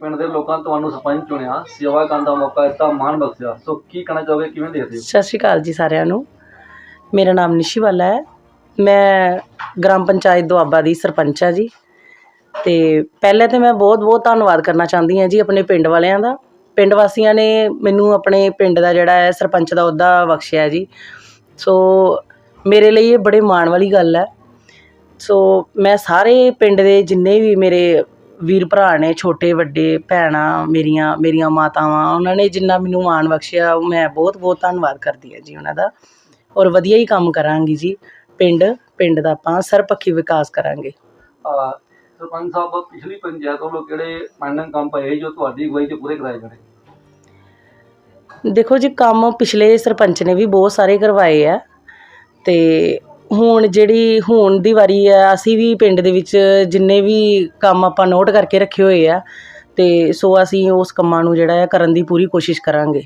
ਪਿੰਡ ਦੇ ਲੋਕਾਂ ਨੇ ਤੁਹਾਨੂੰ ਸਰਪੰਚ ਚੁਣਿਆ, ਸੇਵਾ ਕਰਨ ਦਾ ਮੌਕਾ ਦਿੱਤਾ, ਮਾਣ ਬਖਸ਼ਿਆ। ਸੋ ਕੀ ਕਹਿਣਾ ਚਾਹੋਗੇ, ਕਿਵੇਂ ਦੇਖਦੇ ਹੋ? ਸਤਿ ਸ਼੍ਰੀ ਅਕਾਲ ਜੀ ਸਾਰਿਆਂ ਨੂੰ। ਮੇਰਾ ਨਾਮ ਨਿਸ਼ੀ ਵਾਲਾ ਹੈ। ਮੈਂ ਗ੍ਰਾਮ ਪੰਚਾਇਤ ਦੁਆਬਾ ਦੀ ਸਰਪੰਚ ਹਾਂ ਜੀ। ਤੇ ਪਹਿਲੇ ਤੇ ਮੈਂ ਬਹੁਤ ਬਹੁਤ ਧੰਨਵਾਦ ਕਰਨਾ ਚਾਹੁੰਦੀ ਹਾਂ ਜੀ ਆਪਣੇ ਪਿੰਡ ਵਾਲਿਆਂ ਦਾ। ਪਿੰਡ ਵਾਸੀਆਂ ਨੇ ਮੈਨੂੰ ਆਪਣੇ ਪਿੰਡ ਦਾ ਜਿਹੜਾ ਹੈ ਸਰਪੰਚ ਦਾ ਅਹੁਦਾ ਬਖਸ਼ਿਆ ਜੀ। ਸੋ ਮੇਰੇ ਲਈ ਇਹ ਬੜੇ ਮਾਣ ਵਾਲੀ ਗੱਲ ਹੈ। ਸੋ ਮੈਂ ਸਾਰੇ ਪਿੰਡ ਦੇ ਜਿੰਨੇ ਵੀ ਮੇਰੇ ਵੀਰ ਭਰਾ ਨੇ ਛੋਟੇ ਵੱਡੇ ਭੈਣਾਂ ਮੇਰੀਆਂ ਮੇਰੀਆਂ ਮਾਤਾਵਾਂ ਉਹਨਾਂ ਨੇ ਜਿੰਨਾ ਮੈਨੂੰ ਮਾਣ ਬਖਸ਼ਿਆ ਮੈਂ ਬਹੁਤ ਬਹੁਤ ਧੰਨਵਾਦ ਕਰਦੀ ਹਾਂ ਜੀ ਉਹਨਾਂ ਦਾ। ਔਰ ਵਧੀਆ ਹੀ ਕੰਮ ਕਰਾਂਗੀ ਜੀ। ਪਿੰਡ ਪਿੰਡ ਦਾ ਆਪਾਂ ਸਰਪੱਖੀ ਵਿਕਾਸ ਕਰਾਂਗੇ। ਅਹ ਸਰਪੰਚ ਸਾਹਿਬ ਪਿਛਲੀ ਪੰਚਾਇਤ ਵੱਲੋਂ ਕਿਹੜੇ ਪੈਂਡਿੰਗ ਕੰਮ ਪਏ ਜੋ ਤੁਹਾਡੀ ਅਗਵਾਈ 'ਚ ਪੂਰੇ ਕਰਾਏ ਜਾਣੇ ਦੇਖੋ ਜੀ ਕੰਮ ਪਿਛਲੇ ਸਰਪੰਚ ਨੇ ਵੀ ਬਹੁਤ ਸਾਰੇ ਕਰਵਾਏ ਆ। ਤੇ ਹੁਣ ਜਿਹੜੀ ਹੁਣ ਦੀ ਵਾਰੀ ਹੈ ਅਸੀਂ ਵੀ ਪਿੰਡ ਦੇ ਵਿੱਚ ਜਿੰਨੇ ਵੀ ਕੰਮ ਆਪਾਂ ਨੋਟ ਕਰਕੇ ਰੱਖੇ ਹੋਏ ਆ ਅਤੇ ਸੋ ਅਸੀਂ ਉਸ ਕੰਮਾਂ ਨੂੰ ਜਿਹੜਾ ਹੈ ਕਰਨ ਦੀ ਪੂਰੀ ਕੋਸ਼ਿਸ਼ ਕਰਾਂਗੇ।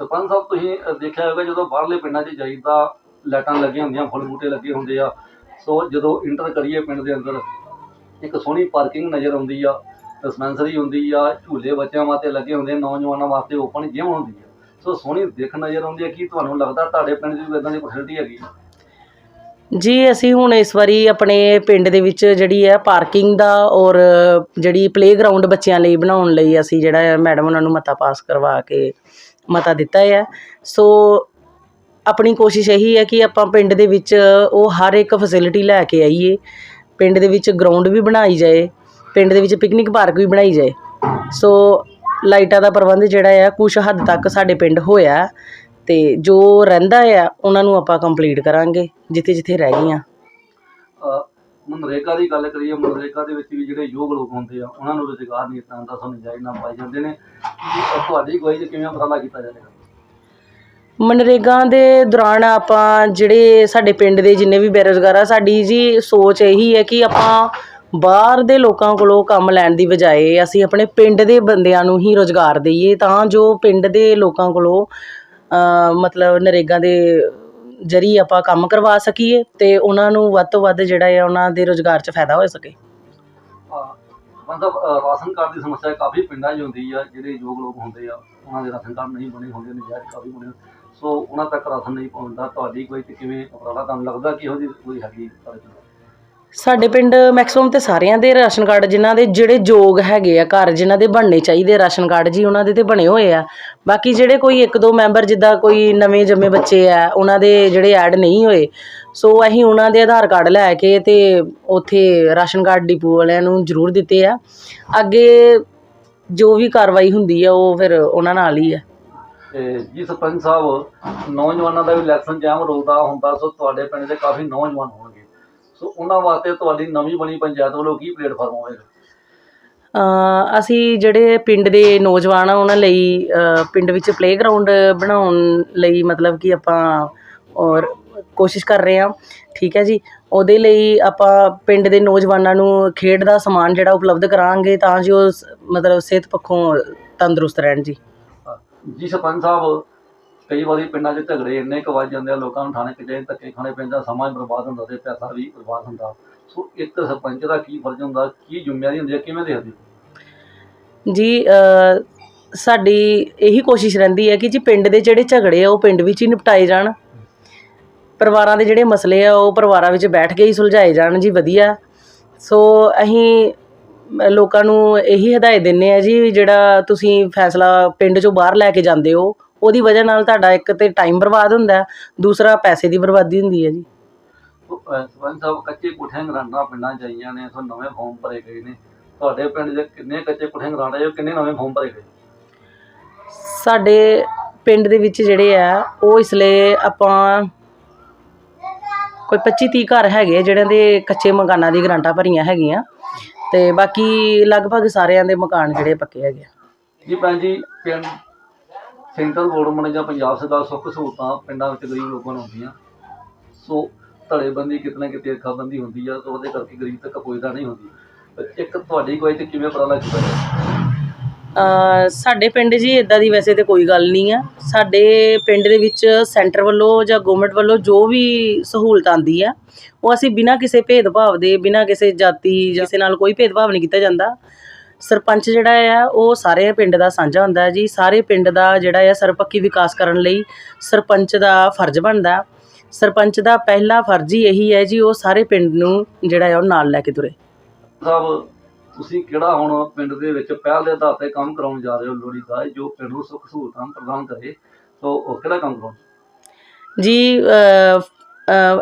ਸਰਪੰਚ ਸਾਹਿਬ, ਤੁਸੀਂ ਦੇਖਿਆ ਹੋਵੇਗਾ ਜਦੋਂ ਬਾਹਰਲੇ ਪਿੰਡਾਂ 'ਚ ਜਾਈਦਾ ਲਾਈਟਾਂ ਲੱਗੀਆਂ ਹੁੰਦੀਆਂ, ਫੁੱਲ ਬੂਟੇ ਲੱਗੇ ਹੁੰਦੇ ਆ। ਸੋ ਜਦੋਂ ਇੰਟਰ ਕਰੀਏ ਪਿੰਡ ਦੇ ਅੰਦਰ, ਇੱਕ ਸੋਹਣੀ ਪਾਰਕਿੰਗ ਨਜ਼ਰ ਆਉਂਦੀ ਆ, ਡਿਸਪੈਂਸਰੀ ਹੁੰਦੀ ਆ, ਝੂਲੇ ਬੱਚਿਆਂ ਵਾਸਤੇ ਲੱਗੇ ਹੁੰਦੇ ਨੌਜਵਾਨਾਂ ਵਾਸਤੇ ਓਪਨ ਜਿਮ ਹੁੰਦੀ ਆ। ਸੋ ਸੋਹਣੀ ਦਿੱਖ ਨਜ਼ਰ ਆਉਂਦੀ ਹੈ। ਕੀ ਤੁਹਾਨੂੰ ਲੱਗਦਾ ਤੁਹਾਡੇ ਪਿੰਡ 'ਚ ਵੀ ਇਦਾਂ ਦੀ ਫੈਸਿਲਿਟੀ ਹੈਗੀ? ਜੀ, ਅਸੀਂ ਹੁਣ ਇਸ ਵਾਰੀ ਆਪਣੇ ਪਿੰਡ ਦੇ ਵਿੱਚ ਜਿਹੜੀ ਹੈ ਪਾਰਕਿੰਗ ਦਾ ਔਰ ਜਿਹੜੀ ਪਲੇਗਰਾਉਂਡ ਬੱਚਿਆਂ ਲਈ ਬਣਾਉਣ ਲਈ ਅਸੀਂ ਜਿਹੜਾ ਹੈ ਮੈਡਮ ਉਹਨਾਂ ਨੂੰ ਮਤਾ ਪਾਸ ਕਰਵਾ ਕੇ ਮਤਾ ਦਿੱਤਾ ਹੈ। ਸੋ ਆਪਣੀ ਕੋਸ਼ਿਸ਼ ਇਹੀ ਹੈ ਕਿ ਆਪਾਂ ਪਿੰਡ ਦੇ ਵਿੱਚ ਉਹ ਹਰ ਇੱਕ ਫੈਸਿਲਿਟੀ ਲੈ ਕੇ ਆਈਏ। ਪਿੰਡ ਦੇ ਵਿੱਚ ਗਰਾਊਂਡ ਵੀ ਬਣਾਈ ਜਾਏ, ਪਿੰਡ ਦੇ ਵਿੱਚ ਪਿਕਨਿਕ ਪਾਰਕ ਵੀ ਬਣਾਈ ਜਾਏ। ਸੋ ਲਾਈਟਾਂ ਦਾ ਪ੍ਰਬੰਧ ਜਿਹੜਾ ਆ ਕੁਛ ਹੱਦ ਤੱਕ ਸਾਡੇ ਪਿੰਡ ਹੋਇਆ ਤੇ ਜੋ ਰਹਿੰਦਾ ਆ ਉਹਨਾਂ ਨੂੰ ਆਪਾਂ ਕੰਪਲੀਟ ਕਰਾਂਗੇ ਜਿੱਥੇ ਜਿੱਥੇ ਰਹਿ ਗਈਆਂ। ਅਹ ਮਨਰੇਗਾ ਦੀ ਗੱਲ ਕਰੀਏ ਮਨਰੇਗਾ ਦੇ ਵਿੱਚ ਵੀ ਜਿਹੜੇ ਯੋਗ ਲੋਕ ਹੁੰਦੇ ਆ ਉਹਨਾਂ ਨੂੰ ਰੁਜ਼ਗਾਰ ਨਹੀਂ ਤਾਂ ਦਾ ਸਾਨੂੰ ਜਾਇਜ਼ ਨਾ ਪਾਈ ਜਾਂਦੇ ਨੇ। ਤੁਹਾਡੀ ਅਗਵਾਈ 'ਚ ਕਿਵੇਂ ਉਪਰਾਲਾ ਕੀਤਾ ਜਾਵੇਗਾ? ਮਨਰੇਗਾ ਦੇ ਦੌਰਾਨ ਆਪਾਂ ਜਿਹੜੇ ਸਾਡੇ ਪਿੰਡ ਦੇ ਜਿੰਨੇ ਵੀ ਬੇਰੁਜ਼ਗਾਰ ਆ ਸਾਡੀ ਜੀ ਸੋਚ ਇਹੀ ਹੈ ਕਿ ਆਪਾਂ ਬਾਹਰ ਦੇ ਲੋਕਾਂ ਕੋਲੋਂ ਕੰਮ ਲੈਣ ਦੀ ਬਜਾਏ ਅਸੀਂ ਆਪਣੇ ਪਿੰਡ ਦੇ ਬੰਦਿਆਂ ਨੂੰ ਹੀ ਰੁਜ਼ਗਾਰ ਦੇਈਏ, ਤਾਂ ਜੋ ਪਿੰਡ ਦੇ ਲੋਕਾਂ ਕੋਲੋਂ ਮਤਲਬ ਨਰੇਗਾ ਦੇ ਜ਼ਰੀਏ ਆਪਾਂ ਕੰਮ ਕਰਵਾ ਸਕੀਏ ਅਤੇ ਉਹਨਾਂ ਨੂੰ ਵੱਧ ਤੋਂ ਵੱਧ ਜਿਹੜਾ ਹੈ ਉਹਨਾਂ ਦੇ ਰੁਜ਼ਗਾਰ 'ਚ ਫਾਇਦਾ ਹੋ ਸਕੇ। ਮਤਲਬ ਰਾਸ਼ਨ ਕਾਰਡ ਦੀ ਸਮੱਸਿਆ ਕਾਫੀ ਪਿੰਡਾਂ 'ਚ ਹੁੰਦੀ ਆ, ਜਿਹੜੇ ਯੋਗ ਲੋਕ ਹੁੰਦੇ ਆ, ਉਹਨਾਂ ਦੇ ਰਾਸ਼ਨ ਕਾਰਡ ਨਹੀਂ ਬਣੇ ਹੁੰਦੇ, ਨਜਾਇਜ਼ ਕਾਫੀ ਬਣੇ ਸੋ, ਉਹਨਾਂ ਤੱਕ ਰਾਸ਼ਨ ਨਹੀਂ ਪਹੁੰਚਦਾ, ਤੁਹਾਡੀ ਕੋਈ ਕਿਵੇਂ ਉਪਰਾਲਾ ਤੁਹਾਨੂੰ ਲੱਗਦਾ ਕਿ ਇਹੋ ਜਿਹੀ ਕੋਈ ਹੈਗੀ ਤੁਹਾਡੇ ਸਾਡੇ ਪਿੰਡ ਮੈਕਸਿਮਮ ਤੇ ਸਾਰਿਆਂ ਦੇ ਰਾਸ਼ਨ ਕਾਰਡ, ਜਿਨ੍ਹਾਂ ਦੇ ਜਿਹੜੇ ਯੋਗ ਹੈਗੇ ਆ ਘਰ, ਜਿਨ੍ਹਾਂ ਦੇ ਬਣਨੇ ਚਾਹੀਦੇ ਰਾਸ਼ਨ ਕਾਰਡ ਜੀ, ਉਹਨਾਂ ਦੇ ਤੇ ਬਣੇ ਹੋਏ ਆ। ਬਾਕੀ ਜਿਹੜੇ ਕੋਈ ਇੱਕ ਦੋ ਮੈਂਬਰ ਜਿੱਦਾਂ ਕੋਈ ਨਵੇਂ ਜੰਮੇ ਬੱਚੇ ਆ, ਉਹਨਾਂ ਦੇ ਜਿਹੜੇ ਐਡ ਨਹੀਂ ਹੋਏ, ਸੋ ਅਸੀਂ ਉਹਨਾਂ ਦੇ ਆਧਾਰ ਕਾਰਡ ਲੈ ਕੇ ਤੇ ਉੱਥੇ ਰਾਸ਼ਨ ਕਾਰਡ ਡਿਪੂ ਵਾਲਿਆਂ ਨੂੰ ਜ਼ਰੂਰ ਦਿੱਤੇ ਆ। ਅੱਗੇ ਜੋ ਵੀ ਕਾਰਵਾਈ ਹੁੰਦੀ ਆ, ਉਹ ਫਿਰ ਉਹਨਾਂ ਨਾਲ ਹੀ ਆ। ਤੇ ਜੀ ਸਰਪੰਚ ਸਾਹਿਬ, ਨੌਜਵਾਨਾਂ ਦਾ ਵੀ ਇਲੈਕਸ਼ਨ ਜਾਮ ਰੋਲਦਾ ਹੁੰਦਾ, ਸੋ ਤੁਹਾਡੇ ਪਿੰਡ ਦੇ ਕਾਫੀ ਨੌਜਵਾਨ ਹੋਣਗੇ ਸੋ ਉਹਨਾਂ ਵਾਸਤੇ ਤੁਹਾਡੀ ਨਵੀਂ ਬਣੀ ਪੰਚਾਇਤ ਵੱਲੋਂ ਕੀ ਪਲੇਟਫਾਰਮ ਹੋਵੇਗਾ? ਅਸੀਂ ਜਿਹੜੇ ਪਿੰਡ ਦੇ ਨੌਜਵਾਨ ਆ ਉਹਨਾਂ ਲਈ ਪਿੰਡ ਵਿੱਚ ਪਲੇਗਰਾਉਂਡ ਬਣਾਉਣ ਲਈ ਮਤਲਬ ਕਿ ਆਪਾਂ ਔਰ ਕੋਸ਼ਿਸ਼ ਕਰ ਰਹੇ ਹਾਂ ਠੀਕ ਹੈ ਜੀ। ਉਹਦੇ ਲਈ ਆਪਾਂ ਪਿੰਡ ਦੇ ਨੌਜਵਾਨਾਂ ਨੂੰ ਖੇਡ ਦਾ ਸਮਾਨ ਜਿਹੜਾ ਉਪਲਬਧ ਕਰਾਂਗੇ ਤਾਂ ਜੋ ਮਤਲਬ ਸਿਹਤ ਪੱਖੋਂ ਤੰਦਰੁਸਤ ਰਹਿਣ ਜੀ। ਜੀ ਸਰਪੰਚ ਸਾਹਿਬ ਕਈ ਵਾਰੀ ਪਿੰਡਾਂ 'ਚ ਝਗੜੇ ਇੰਨੇ ਕੁ ਵੱਜ ਜਾਂਦੇ ਆ, ਲੋਕਾਂ ਨੂੰ ਥਾਣੇ ਕਿਤੇ ਧੱਕੇ ਖਾਣੇ ਪੈਂਦਾ ਸਮਾਂ ਬਰਬਾਦ ਹੁੰਦਾ ਤੇ ਪੈਸਾ ਵੀ ਬਰਬਾਦ ਹੁੰਦਾ। ਸੋ ਇੱਕ ਸਰਪੰਚ ਦਾ ਕੀ ਫਰਜ਼ ਹੁੰਦਾ, ਕੀ ਜ਼ਿੰਮੇਵਾਰੀ ਹੁੰਦੀ ਹੈ ਕਿਵੇਂ ਦੇਖਦੇ ਜੀ ਸਾਡੀ ਇਹੀ ਕੋਸ਼ਿਸ਼ ਰਹਿੰਦੀ ਹੈ ਕਿ ਜੀ ਪਿੰਡ ਦੇ ਜਿਹੜੇ ਝਗੜੇ ਆ, ਉਹ ਪਿੰਡ ਵਿੱਚ ਹੀ ਨਿਪਟਾਏ ਜਾਣ। ਪਰਿਵਾਰਾਂ ਦੇ ਜਿਹੜੇ ਮਸਲੇ ਆ, ਉਹ ਪਰਿਵਾਰਾਂ ਵਿੱਚ ਬੈਠ ਕੇ ਹੀ ਸੁਲਝਾਏ ਜਾਣ ਜੀ, ਵਧੀਆ। ਸੋ ਅਸੀਂ ਲੋਕਾਂ ਨੂੰ ਇਹੀ ਹਦਾਇਤ ਦਿੰਨੇ ਆ ਜੀ, ਜਿਹੜਾ ਤੁਸੀਂ ਫੈਸਲਾ ਪਿੰਡ ਚੋਂ ਬਾਹਰ ਲੈ ਕੇ ਜਾਂਦੇ ਹੋ ਉਹਦੀ ਵਜ੍ਹਾ ਨਾਲ ਤੁਹਾਡਾ ਇੱਕ ਤੇ ਟਾਈਮ ਬਰਬਾਦ ਹੁੰਦਾ ਹੈ, ਦੂਸਰਾ ਪੈਸੇ ਦੀ ਬਰਬਾਦੀ ਹੁੰਦੀ ਹੈ ਜੀ। ਸੋ, ਅਹ, ਸਰਪੰਚ ਸਾਹਿਬ ਕੱਚੇ ਕੋਠਿਆਂ ਗਰਾਂਡਾਂ ਪਿੰਡਾਂ 'ਚ ਆਈਆਂ ਨੇ ਸੋ ਨਵੇਂ ਫਾਰਮ ਭਰੇ ਗਏ ਨੇ। ਤੁਹਾਡੇ ਪਿੰਡ 'ਚ ਕਿੰਨੇ ਕੱਚੇ ਕੋਠਿਆਂ ਗਰਾਂਡਾਂ ਜਾਂ ਕਿੰਨੇ ਨਵੇਂ ਫਾਰਮ ਭਰੇ ਗਏ? ਸਾਡੇ ਪਿੰਡ ਦੇ ਵਿੱਚ ਜਿਹੜੇ ਆ ਉਹ ਇਸ ਲਈ ਆਪਾਂ ਕੋਈ 25 30 ਘਰ ਹੈਗੇ ਜਿਹੜਿਆਂ ਦੇ ਕੱਚੇ ਮਕਾਨਾਂ ਦੀ ਗਰਾਂਟਾਂ ਭਰੀਆਂ ਹੈਗੀਆਂ। ਤੇ ਬਾਕੀ ਲਗਭਗ ਸਾਰਿਆਂ ਦੇ ਮਕਾਨ ਜਿਹੜੇ ਪੱਕੇ ਹੈਗੇ ਆ। ਜੀ ਭੈਣ ਜੀ ਪਿੰਡ ਸੈਂਟਰਲ ਗਵਰਨਮੈਂਟ ਜਾਂ ਪੰਜਾਬ ਸਰਕਾਰ ਸੁੱਖ ਸਹੂਲਤਾਂ ਪਿੰਡਾਂ ਵਿੱਚ ਗਰੀਬ ਲੋਕਾਂ ਨੂੰ ਹੁੰਦੀਆਂ ਸੋ ਧੜੇਬੰਦੀ ਕਿਤੇ ਕਿਤੇ ਅੱਖਾਬੰਦੀ ਹੁੰਦੀ ਆ, ਸੋ ਉਹਦੇ ਕਰਕੇ ਗਰੀਬ ਤੱਕ ਪਹੁੰਚਦਾ ਨਹੀਂ ਹੁੰਦੀ। ਇੱਕ ਤੁਹਾਡੀ ਕੋਈ ਤੇ ਕਿਵੇਂ ਉਪਰਾਲਾ ਕੀਤਾ ਸਾਡੇ ਪਿੰਡ ਜੀ ਇਦਾਂ ਦੀ ਵੈਸੇ ਤੇ ਕੋਈ ਗੱਲ ਨਹੀਂ ਆ। ਸਾਡੇ ਪਿੰਡ ਦੇ ਵਿੱਚ ਸੈਂਟਰ ਵੱਲੋਂ ਜਾਂ ਗਵਰਨਮੈਂਟ ਵੱਲੋਂ ਜੋ ਵੀ ਸਹੂਲਤ ਆਂਦੀ ਆ, ਉਹ ਅਸੀਂ ਬਿਨਾਂ ਕਿਸੇ ਭੇਦਭਾਵ ਦੇ, ਬਿਨਾਂ ਕਿਸੇ ਜਾਤੀ ਜਾਂ ਕਿਸੇ ਨਾਲ ਕੋਈ ਭੇਦਭਾਵ ਨਹੀਂ ਕੀਤਾ ਜਾਂਦਾ। ਸਰਪੰਚ ਜਿਹੜਾ ਆ ਉਹ ਸਾਰੇ ਪਿੰਡ ਦਾ ਸਾਂਝਾ ਹੁੰਦਾ ਹੈ ਜੀ। ਸਾਰੇ ਪਿੰਡ ਦਾ ਜਿਹੜਾ ਆ ਸਰਬਪੱਖੀ ਵਿਕਾਸ ਕਰਨ ਲਈ ਸਰਪੰਚ ਦਾ ਫਰਜ਼ ਬਣਦਾ ਸਰਪੰਚ ਦਾ ਪਹਿਲਾ ਫਰਜ਼ ਹੀ ਇਹੀ ਹੈ ਜੀ ਉਹ ਸਾਰੇ ਪਿੰਡ ਨੂੰ ਜਿਹੜਾ ਆ ਉਹ ਨਾਲ ਲੈ ਕੇ ਤੁਰੇ। ਸਾਹਿਬ ਤੁਸੀਂ ਕਿਹੜਾ ਹੁਣ ਪਿੰਡ ਦੇ ਵਿੱਚ ਪਹਿਲ ਦੇ ਆਧਾਰ ਤੇ ਕੰਮ ਕਰਾਉਣ ਜਾ ਰਹੇ ਹੋ ਲੋੜੀ ਦਾ ਜੋ ਪਿੰਡ ਨੂੰ ਸੁੱਖ ਸਹੂਲਤਾਂ ਪ੍ਰਦਾਨ ਕਰੇ ਸੋ ਉਹ ਕਿਹੜਾ ਕੰਮ ਕਰਾਉਣ? ਜੀ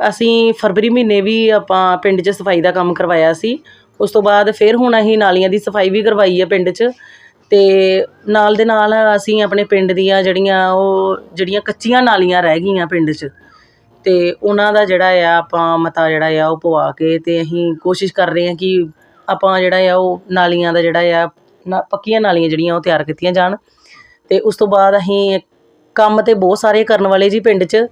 ਅਸੀਂ ਫਰਵਰੀ ਮਹੀਨੇ ਵੀ ਆਪਾਂ ਪਿੰਡ 'ਚ ਸਫ਼ਾਈ ਦਾ ਕੰਮ ਕਰਵਾਇਆ ਸੀ। ਉਸ ਤੋਂ ਬਾਅਦ ਫਿਰ ਹੁਣ ਅਸੀਂ ਨਾਲੀਆਂ ਦੀ ਸਫ਼ਾਈ ਵੀ ਕਰਵਾਈ ਹੈ ਪਿੰਡ 'ਚ ਅਤੇ ਨਾਲ ਦੇ ਨਾਲ ਅਸੀਂ ਆਪਣੇ ਪਿੰਡ ਦੀਆਂ ਜਿਹੜੀਆਂ ਉਹ ਜਿਹੜੀਆਂ ਕੱਚੀਆਂ ਨਾਲੀਆਂ ਰਹਿ ਗਈਆਂ ਪਿੰਡ 'ਚ ਅਤੇ ਉਹਨਾਂ ਦਾ ਜਿਹੜਾ ਆ ਆਪਾਂ ਮਤਾ ਜਿਹੜਾ ਆ ਉਹ ਪਵਾ ਕੇ ਅਤੇ ਅਸੀਂ ਕੋਸ਼ਿਸ਼ ਕਰ ਰਹੇ ਹਾਂ ਕਿ ਆਪਾਂ ਜਿਹੜਾ ਆ ਉਹ ਨਾਲੀਆਂ ਦਾ ਜਿਹੜਾ ਆ ਨਾ ਪੱਕੀਆਂ ਨਾਲੀਆਂ ਜਿਹੜੀਆਂ ਉਹ ਤਿਆਰ ਕੀਤੀਆਂ ਜਾਣ ਅਤੇ ਉਸ ਤੋਂ ਬਾਅਦ ਅਸੀਂ ਕੰਮ ਤਾਂ ਬਹੁਤ ਸਾਰੇ ਕਰਨ ਵਾਲੇ ਜੀ ਪਿੰਡ 'ਚ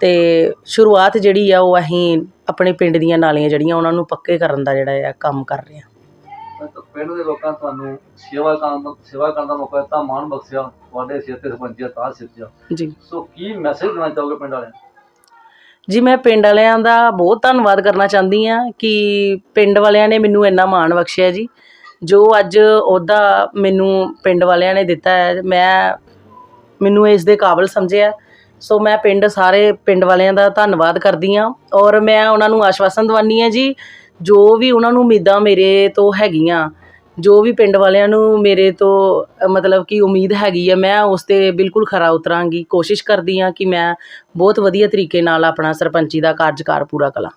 ਤੇ ਸ਼ੁਰੂਆਤ ਜਿਹੜੀ ਆ ਉਹ ਅਸੀਂ ਆਪਣੇ ਪਿੰਡ ਦੀਆਂ ਨਾਲੀਆਂ ਜਿਹੜੀਆਂ ਉਹਨਾਂ ਨੂੰ ਪੱਕੇ ਕਰਨ ਦਾ ਜਿਹੜਾ ਆ ਕੰਮ ਕਰ ਰਹੇ ਹਾਂ। ਤਾਂ ਪਿੰਡ ਦੇ ਲੋਕਾਂ ਨੇ ਤੁਹਾਨੂੰ ਸੇਵਾ ਕਰਨ ਸੇਵਾ ਕਰਨ ਦਾ ਮੌਕਾ ਦਿੱਤਾ ਮਾਣ ਬਖਸ਼ਿਆ ਤੁਹਾਡੇ ਸਿਰ ਤੇ ਸਰਪੰਚੀਆ ਤਾਂ ਸਿਰ ਜਾ। ਜੀ ਸੋ ਕੀ ਮੈਸੇਜ ਦੇਣਾ ਚਾਹੋਗੇ ਪਿੰਡ ਵਾਲਿਆਂ ਨੂੰ? ਜੀ ਮੈਂ ਪਿੰਡ ਵਾਲਿਆਂ ਦਾ ਬਹੁਤ ਧੰਨਵਾਦ ਕਰਨਾ ਚਾਹੁੰਦੀ ਆ ਕਿ ਪਿੰਡ ਵਾਲਿਆਂ ਨੇ ਮੈਨੂੰ ਇੰਨਾ ਮਾਣ ਬਖਸ਼ਿਆ ਜੀ। ਜੋ ਅੱਜ ਉਹਦਾ ਮੈਨੂੰ ਪਿੰਡ ਵਾਲਿਆਂ ਨੇ ਦਿੱਤਾ ਹੈ ਮੈਂ ਮੈਨੂੰ ਇਸ ਦੇ ਕਾਬਿਲ ਸਮਝਿਆ। ਸੋ ਮੈਂ ਪਿੰਡ ਸਾਰੇ ਪਿੰਡ ਵਾਲਿਆਂ ਦਾ ਧੰਨਵਾਦ ਕਰਦੀ ਹਾਂ ਔਰ ਮੈਂ ਉਹਨਾਂ ਨੂੰ ਆਸ਼ਵਾਸਨ ਦਵਾਨੀ ਆ ਜੀ, ਜੋ ਵੀ ਉਹਨਾਂ ਨੂੰ ਉਮੀਦਾਂ ਮੇਰੇ ਤੋਂ ਹੈਗੀਆਂ, ਜੋ ਵੀ ਪਿੰਡ ਵਾਲਿਆਂ ਨੂੰ ਮੇਰੇ ਤੋਂ ਮਤਲਬ ਕਿ ਉਮੀਦ ਹੈਗੀ ਆ, ਮੈਂ ਉਸ ਤੇ ਬਿਲਕੁਲ ਖਰਾ ਉਤਰਾਂਗੀ। ਕੋਸ਼ਿਸ਼ ਕਰਦੀ ਹਾਂ ਕਿ ਮੈਂ ਬਹੁਤ ਵਧੀਆ ਤਰੀਕੇ ਨਾਲ ਆਪਣਾ ਸਰਪੰਚੀ ਦਾ ਕਾਰਜਕਾਰ ਪੂਰਾ ਕਰਾਂ।